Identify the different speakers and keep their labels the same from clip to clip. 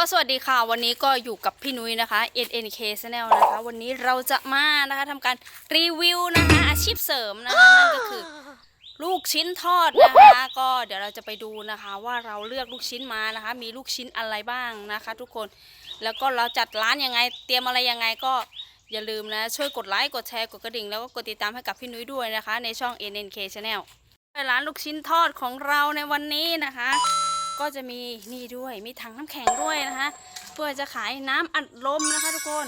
Speaker 1: ก็สวัสดีค่ะ วันนี้ก็อยู่กับพี่นุ้ยนะคะ NNK Channel นะคะ วันนี้เราจะมานะคะทำการรีวิวนะคะอาชีพเสริมนะคะนั่นก็คือลูกชิ้นทอดนะคะ ก็เดี๋ยวเราจะไปดูนะคะ ว่าเราเลือกลูกชิ้นมานะคะ มีลูกชิ้นอะไรบ้างนะคะ ทุกคนแล้วก็เราจัดร้านยังไง เตรียมอะไรยังไงก็อย่าลืมนะ ช่วยกดไลค์กดแชร์กดกระดิ่ง แล้วก็กดติดตามให้กับพี่นุ้ยด้วยนะคะ ในช่อง NNK Channel ร้านลูกชิ้นทอดของเราในวันนี้นะคะ ก็จะมีนี่ด้วยมีถังน้ำแข็งด้วยนะคะ เพื่อจะขายน้ำอัดลมนะคะทุกคน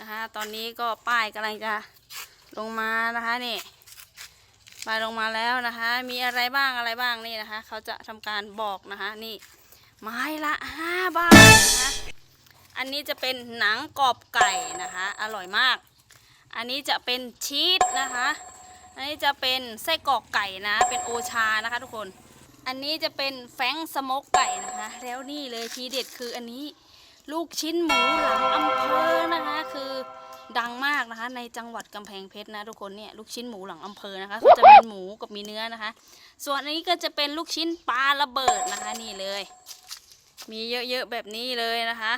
Speaker 1: นะคะ ตอนนี้ก็ป้ายกำลังจะลงมานะคะนี่ป้ายลงมาแล้วนะคะ มีอะไรบ้างอะไรบ้างนี่นะคะ เขาจะทำการบอกนะคะนี่ไม้ละห้าบาทนะคะอันนี้จะเป็นหนังกรอบไก่นะคะ อร่อยมาก อันนี้จะเป็นชีสนะคะ อันนี้จะเป็นไส้กรอกไก่นะ เป็นโอชานะคะทุกคน อันนี้จะเป็นแฟงสโมกไก่นะคะ แล้วนี่เลยทีเด็ดคืออันนี้ลูกชิ้นหมูหลังอำเภอนะคะ คือดังมากนะคะ ในจังหวัดกำแพงเพชรนะทุกคนเนี่ยลูกชิ้นหมูหลังอำเภอนะคะเขาจะเป็นหมูกับมีเนื้อนะคะ ส่วนอันนี้ก็จะเป็นลูกชิ้นปลาระเบิดนะคะนี่เลย มีเยอะๆแบบนี้เลยนะคะ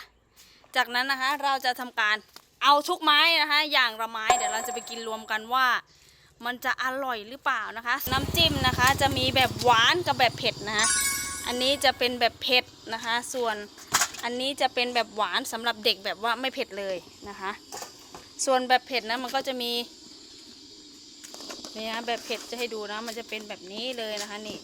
Speaker 1: จากนั้นนะคะเราจะทำการเอาทุกไม้นะคะ อย่างละไม้เดี๋ยวเราจะไปกินรวมกันว่า มันจะอร่อยหรือเปล่านะคะ น้ำจิ้มนะคะจะมีแบบหวานกับแบบเผ็ดนะคะอันนี้จะเป็นแบบเผ็ดนะคะ ส่วนอันนี้จะเป็นแบบหวานสำหรับเด็กแบบว่าไม่เผ็ดเลยนะคะ ส่วนแบบเผ็ดนะมันก็จะมีนี่นะแบบเผ็ดจะให้ดูนะ มันจะเป็นแบบนี้เลยนะคะนี่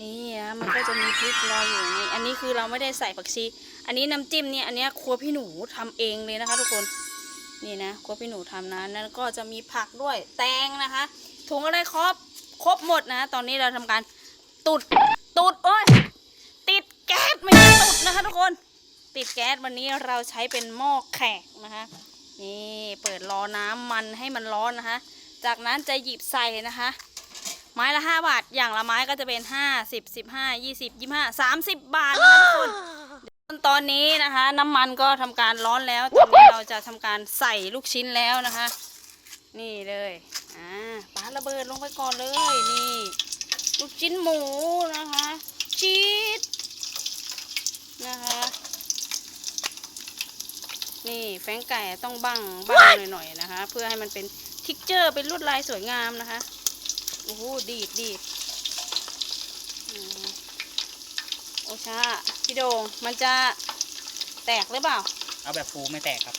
Speaker 1: นี่นะมันก็จะมีพริกรออยู่นี่อันนี้คือเราไม่ได้ใส่ผักชีอันนี้น้ำจิ้มเนี่ยอันเนี้ยครัวพี่หนูทำเองเลยนะคะ ทุกคน นี่นะครัวพี่หนูทำนะนั่นก็จะมีผักด้วยแตงนะคะ ถุงอะไรครบครบหมดนะ ตอนนี้เราทำการตุดตุดโอ้ยติดแก๊สไม่ใช่ตุดนะคะทุกคน ติดแก๊สวันนี้เราใช้เป็นหม้อแขกนะคะ นี่เปิดรอน้ำมันให้มันร้อนนะคะ จากนั้นจะหยิบใส่นะคะ ไม้ละ 5 บาท อย่างละไม้ก็จะเป็น 50 15 20 25 30 บาทนะคะทุกคน ตอนนี้นะคะ น้ำมันก็ทำการร้อนแล้วตอนนี้เราจะทำการใส่ลูกชิ้นแล้วนะคะ นี่เลยอ่าปาระเบิดลงไปก่อนเลยนี่ ลูกชิ้นหมูนะคะชีสนะคะ นี่แฟงไก่ต้องบังบังหน่อยๆนะคะ เพื่อให้มันเป็นทิกเจอร์เป็นลวดลายสวยงามนะคะโอ้โหดีดดีด โอชาพี่โดงมันจะแตกหรือเปล่า
Speaker 2: เอาแบบฟูไม่แตกครับ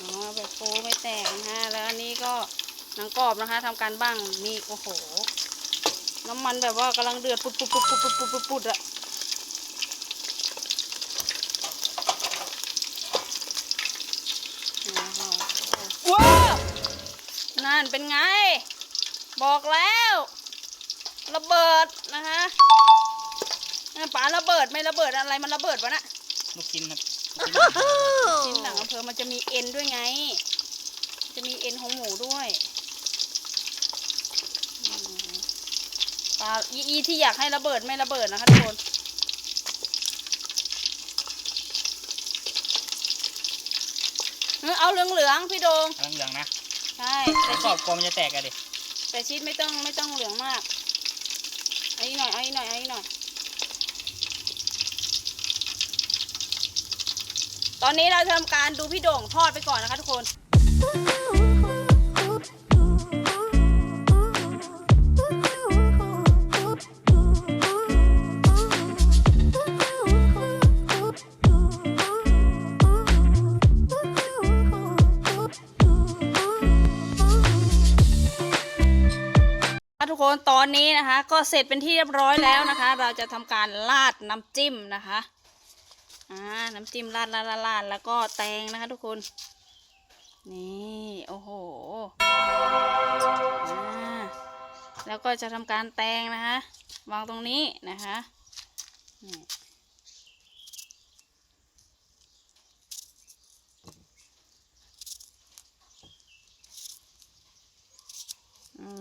Speaker 1: อ๋อแบบโฟไม่แตกนะฮะแล้วอันนี้ก็หนังกรอบนะคะทำการบ้างมีโอ้โห น้ำมันแบบว่ากำลังเดือดปุดปุดปุดปุดปุดปุดปุดปุดอะว้าวนั่นเป็นไง บอกแล้ว ระเบิดนะคะอะ ป๋าระเบิดไม่ระเบิดอะไรมันระเบิดวะน่ะ
Speaker 2: ลูกชิ้นครับ
Speaker 1: ชิ้นหลังอำเภอมันจะมีเอ็นด้วยไง จะมีเอ็นของหมูด้วยอืมปลาอีอีที่อยากให้ระเบิดไม่ระเบิดนะคะทุกคนเออเอาเหลืองๆพี่โดง
Speaker 2: เอาเหลืองๆนะ
Speaker 1: ใช่
Speaker 2: แล้
Speaker 1: แต่
Speaker 2: วก็
Speaker 1: ชีส
Speaker 2: กลัวมันจะแตกอะดิ
Speaker 1: แต่ชีสไม่ต้องไม่ต้องเหลืองมากเอาอีกหน่อยเอาอีกหน่อยเอาอีกหน่อย ตอนนี้เราทำการดูพี่โด่งทอดไปก่อนนะคะทุกคน ทุกคนตอนนี้นะคะ ก็เสร็จเป็นที่เรียบร้อยแล้วนะคะ เราจะทำการราดน้ำจิ้มนะคะ อ่าน้ำจิ้มราดราดราดแล้วก็แตงนะคะทุกคน นี่โอ้โหอ่าแล้วก็จะทำการแตงนะคะ วางตรงนี้นะคะ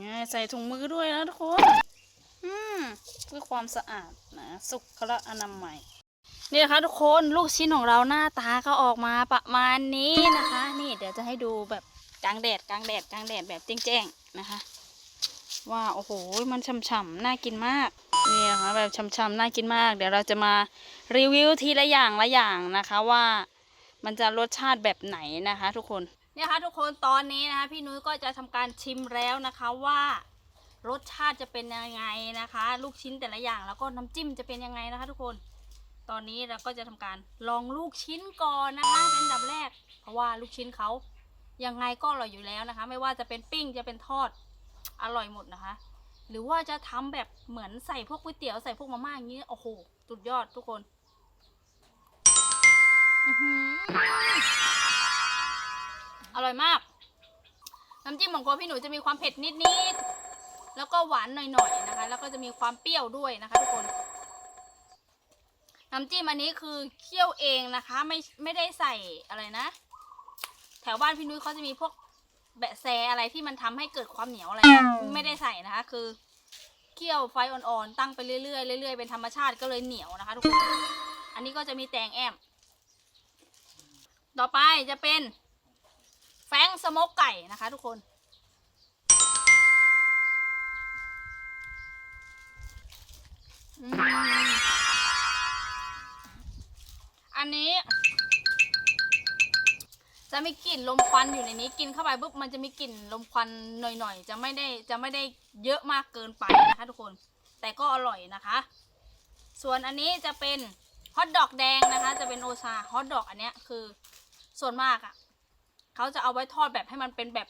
Speaker 1: นี่ใส่ถุงมือด้วยนะทุกคน อืม เพื่อความสะอาดนะ สุขละอนามัย นี่นะคะทุกคนลูกชิ้นของเราหน้าตาก็ออกมาประมาณนี้นะคะ นี่เดี๋ยวจะให้ดูแบบกลางแดดกลางแดดกลางแดดแบบแจ้งๆนะคะ ว่าโอ้โหมันฉ่ำๆน่ากินมากนี่นะคะแบบฉ่ำๆน่ากินมาก เดี๋ยวเราจะมารีวิวทีละอย่างละอย่างนะคะว่ามันจะรสชาติแบบไหนนะคะ ทุกคนเนี่ยคะทุกคนตอนนี้นะคะพี่นุ้ยก็จะทำการชิมแล้วนะคะว่ารสชาติจะเป็นยังไงนะคะ ลูกชิ้นแต่ละอย่างแล้วก็น้ำจิ้มจะเป็นยังไงนะคะ ทุกคน ตอนนี้เราก็จะทำการลองลูกชิ้นก่อนนะคะเป็นดับแรก เพราะว่าลูกชิ้นเขายังไงก็อร่อยอยู่แล้วนะคะ ไม่ว่าจะเป็นปิ้งจะเป็นทอดอร่อยหมดนะคะ หรือว่าจะทำแบบเหมือนใส่พวกก๋วยเตี๋ยวใส่พวกมาม่าอย่างนี้โอ้โหสุดยอดทุกคนอร่อยมาก น้ำจิ้มของโกพี่หนูจะมีความเผ็ดนิดๆแล้วก็หวานหน่อยๆนะคะ แล้วก็จะมีความเปรี้ยวด้วยนะคะ ทุกคน น้ำจิ้มอันนี้คือเคี่ยวเองนะคะ ไม่ไม่ได้ใส่อะไรนะ แถวบ้านพี่นุ้ยเขาจะมีพวกแบะแซอะไรที่มันทำให้เกิดความเหนียวอะไรนะไม่ได้ใส่นะคะ คือเคี่ยวไฟอ่อนๆตั้งไปเรื่อยๆเรื่อยๆเป็นธรรมชาติก็เลยเหนียวนะคะทุกคนอันนี้ก็จะมีแตงแอมต่อไปจะเป็น แฟงสโมกไก่นะคะ ทุกคนอืม อันนี้ จะมีกลิ่นลมควันอยู่ในนี้ กินเข้าไปปุ๊บมันจะมีกลิ่นลมควันหน่อยๆ จะไม่ได้จะไม่ได้เยอะมากเกินไปนะคะทุกคน แต่ก็อร่อยนะคะ ส่วนอันนี้จะเป็นฮอทดอกแดงนะคะ จะเป็นโอชาฮอทดอกอันเนี้ยคือส่วนมากอะ่ะเขาจะเอาไว้ทอดแบบให้มันเป็นแบบ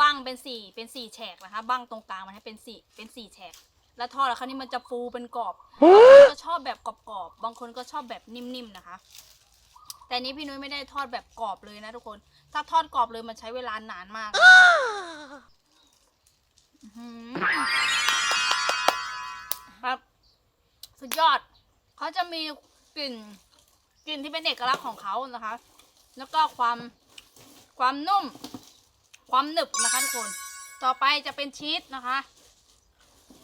Speaker 1: บั้งเป็นสี่เป็นสี่แฉกนะคะบั้งตรงกลางมันให้เป็นสี่เป็นสี่แฉก แล้วทอดแล้วคราวนี้มันจะฟูเป็นกรอบบางคนก็ชอบแบบกรอบๆบางคนก็ชอบแบบนิ่มๆนะคะ แต่นี้พี่นุ้ยไม่ได้ทอดแบบกรอบเลยนะทุกคน ถ้าทอดกรอบเลยมันใช้เวลานานมากอื้อหือครับสุดยอด เขาจะมีกลิ่นกลิ่นที่เป็นเอกลักษณ์ของเขานะคะ แล้วก็ความความนุ่ม ความหนึบนะคะทุกคน ต่อไปจะเป็นชีสนะคะ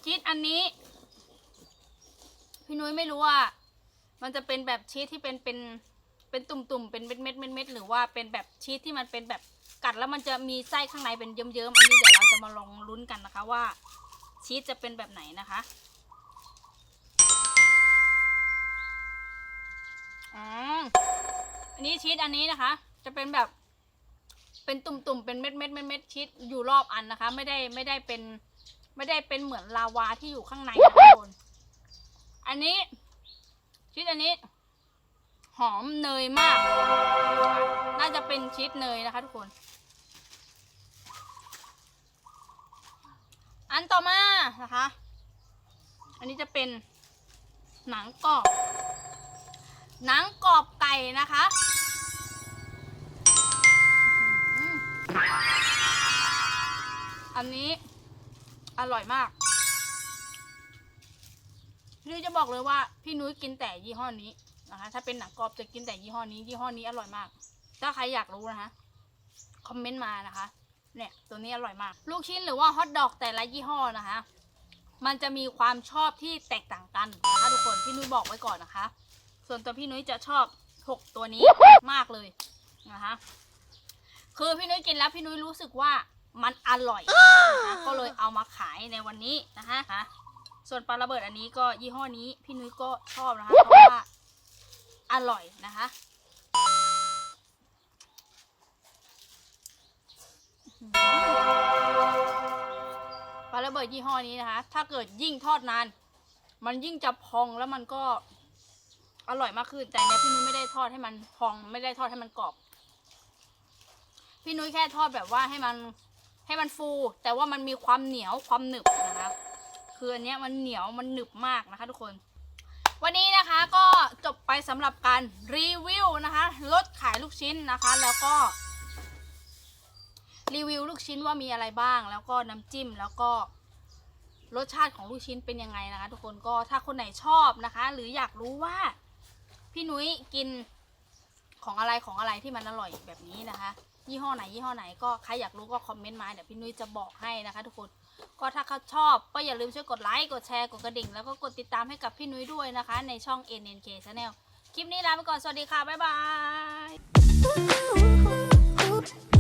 Speaker 1: ชีสอันนี้ พี่นุ้ยไม่รู้ว่า มันจะเป็นแบบชีสที่เป็นเป็นเป็นตุ่มๆ เป็นเม็ดเม็ดเม็ดเม็ดหรือว่าเป็นแบบชีสที่มันเป็นแบบกัดแล้วมันจะมีไส้ข้างในเป็นเยิ้มๆ อันนี้เดี๋ยวเราจะมาลองลุ้นกันนะคะว่า ชีสจะเป็นแบบไหนนะคะอันนี้ชีสอันนี้นะคะ จะเป็นแบบเป็นตุ่มๆ เป็นเม็ดเม็ดเม็ดเม็ดชีสอยู่รอบอันนะคะ ไม่ได้ไม่ได้เป็น ไม่ได้เป็นเหมือนลาวาที่อยู่ข้างในนะทุกคน อันนี้ชีสอันนี้ หอมเนยมาก น่าจะเป็นชีสเนยนะคะ ทุกคน อันต่อมานะคะ อันนี้จะเป็นหนังกรอบ หนังกรอบไก่นะคะอันนี้ อร่อยมากพี่นุ้ยจะบอกเลยว่า พี่นุ้ยกินแต่ยี่ห้อนี้นะคะ ถ้าเป็นหนังกรอบจะกินแต่ยี่ห้อนี้ ยี่ห้อนี้อร่อยมาก ถ้าใครอยากรู้นะคะคอมเมนต์มานะคะ เนี่ยตัวนี้อร่อยมาก ลูกชิ้นหรือว่าฮอทดอกแต่ละยี่ห้อนะคะ มันจะมีความชอบที่แตกต่างกันนะคะทุกคนพี่นุ้ยบอกไว้ก่อนนะคะ ส่วนตัวพี่นุ้ยจะชอบหกตัวนี้มากเลยนะคะ คือพี่นุ้ยกินแล้วพี่นุ้ยรู้สึกว่ามันอร่อยนะคะก็เลย มาขายในวันนี้นะคะ ส่วนปลาระเบิดอันนี้ก็ยี่ห้อนี้พี่นุ้ยก็ชอบนะคะ เพราะว่าอร่อยนะคะปลาระเบิดยี่ห้อนี้นะคะ ถ้าเกิดยิ่งทอดนาน มันยิ่งจะพองแล้วมันก็อร่อยมากขึ้น แต่เนี้ยพี่นุ้ยไม่ได้ทอดให้มันพอง ไม่ได้ทอดให้มันกรอบ พี่นุ้ยแค่ทอดแบบว่าให้มัน ให้มันฟู แต่ว่ามันมีความเหนียวความหนึบนะคะคืออันเนี้ยมันเหนียวมันหนึบมากนะคะทุกคน วันนี้นะคะก็จบไปสำหรับการรีวิวนะคะรถขายลูกชิ้นนะคะ แล้วก็รีวิวลูกชิ้นว่ามีอะไรบ้าง แล้วก็น้ำจิ้มแล้วก็รสชาติของลูกชิ้นเป็นยังไงนะคะ ทุกคนก็ถ้าคนไหนชอบนะคะ หรืออยากรู้ว่าพี่นุ้ยกินของอะไรของอะไรที่มันอร่อยแบบนี้นะคะ ยี่ห้อไหนยี่ห้อไหนก็ใครอยากรู้ก็คอมเมนต์มาเดี๋ยวพี่นุ้ยจะบอกให้นะคะทุกคนก็ถ้าเขาชอบก็อย่าลืมช่วยกดไลค์กดแชร์กดกระดิ่ง แล้วก็กดติดตามให้กับพี่นุ้ยด้วยนะคะ ในช่อง NNK Channel คลิปนี้ลาไปก่อน สวัสดีค่ะ บ๊ายบาย
Speaker 3: Ooh, ooh, ooh.